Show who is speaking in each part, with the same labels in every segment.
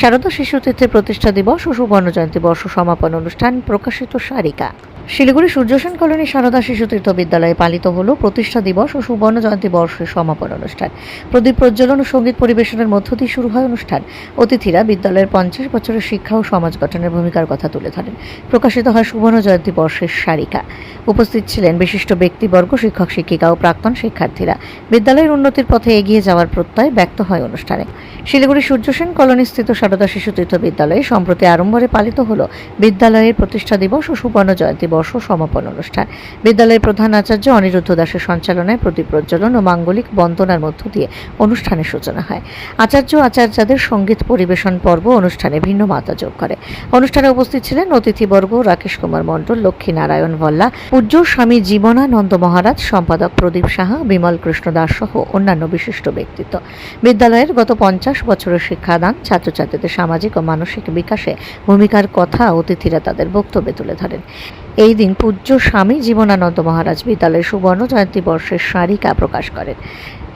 Speaker 1: শারদা শিশু তীর্থের প্রতিষ্ঠা দিবস ও সুবর্ণ জয়ন্তী বর্ষ সমাপন অনুষ্ঠান প্রকাশিত সারিকা। শিলিগুড়ি সূর্যসেন কলোনি সারদা শিশু তীর্থ বিদ্যালয়ে পালিত হল প্রতিষ্ঠা দিবস ও সুবর্ণ জয়ন্তী বর্ষের সমাপন অনুষ্ঠান। প্রদীপ প্রজ্বলন ও সংগীত পরিবেশনের মধ্য দিয়ে শুরু হয় অনুষ্ঠান। অতিথিরা বিদ্যালয়ের পঞ্চাশ বছরের শিক্ষা ও সমাজ গঠনের ভূমিকার কথা তুলে ধরেন। প্রকাশিত হয় সুবর্ণ জয়ন্তী বর্ষের সারিকা। উপস্থিত ছিলেন বিশিষ্ট ব্যক্তিবর্গ, শিক্ষক, শিক্ষিকা ও প্রাক্তন শিক্ষার্থীরা। বিদ্যালয়ের উন্নতির পথে এগিয়ে যাওয়ার প্রত্যয় ব্যক্ত হয় অনুষ্ঠানে। শিলিগুড়ি সূর্যসেন কলোনিস্থিত সারদা শিশু তীর্থ বিদ্যালয়ে সম্প্রতি আড়ম্বরে পালিত হল বিদ্যালয়ের প্রতিষ্ঠা দিবস ও সুবর্ণ জয়ন্তী বর্ষ সমাপন অনুষ্ঠান। বিদ্যালয়ের প্রধান আচার্য অনিরুদ্ধ দাসের সঞ্চালনায় প্রদীপ প্রজ্বলন ও মাঙ্গলিক বন্দনার মধ্য দিয়ে অনুষ্ঠানের সূচনা হয়। আচার্য আচার্যদের সংগীত পরিবেশন পর্ব অনুষ্ঠানে ভিন্ন মাত্রা যোগ করে। অনুষ্ঠানে উপস্থিত ছিলেন অতিথিবর্গ রাকেশ কুমার মণ্ডল, লক্ষ্মী নারায়ণ ভল্লা, পূজ্য স্বামী জীবনানন্দ মহারাজ, সম্পাদক প্রদীপ সাহা, বিমল কৃষ্ণ দাস সহ অন্যান্য বিশিষ্ট ব্যক্তিত্ব। বিদ্যালয়ের গত পঞ্চাশ বছরের শিক্ষাদান ছাত্রছাত্রীদের সামাজিক ও মানসিক বিকাশে ভূমিকার কথা অতিথিরা তাদের বক্তব্যে তুলে ধরেন। এই দিন পূজ্য স্বামী জীবনানন্দ মহারাজ বিদ্যালয়ের সুবর্ণ জয়ন্তী বর্ষের সারিকা প্রকাশ করেন।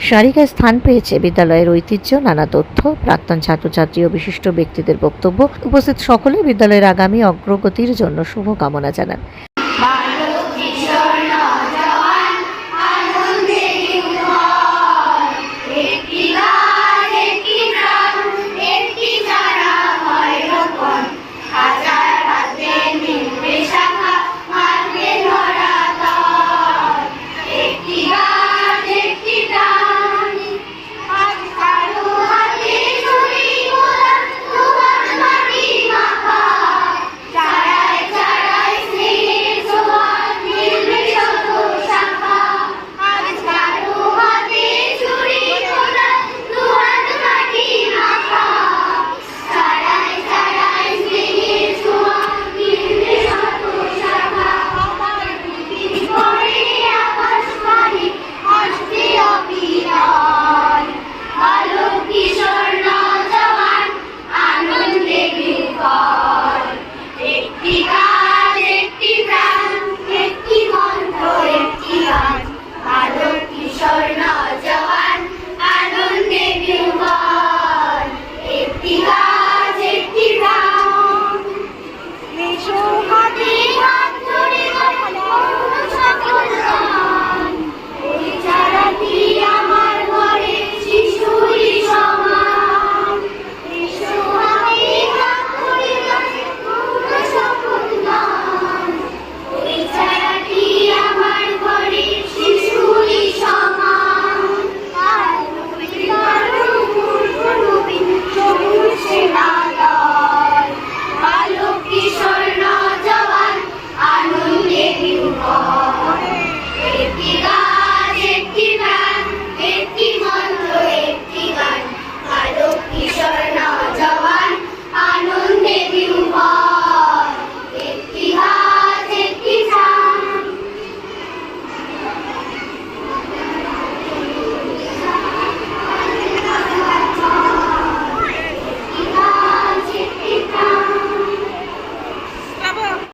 Speaker 1: সারিকায় স্থান পেয়েছে বিদ্যালয়ের ঐতিহ্য, নানা তথ্য, প্রাক্তন ছাত্রছাত্রী ও বিশিষ্ট ব্যক্তিদের বক্তব্য। উপস্থিত সকলে বিদ্যালয়ের আগামী অগ্রগতির জন্য শুভকামনা জানান।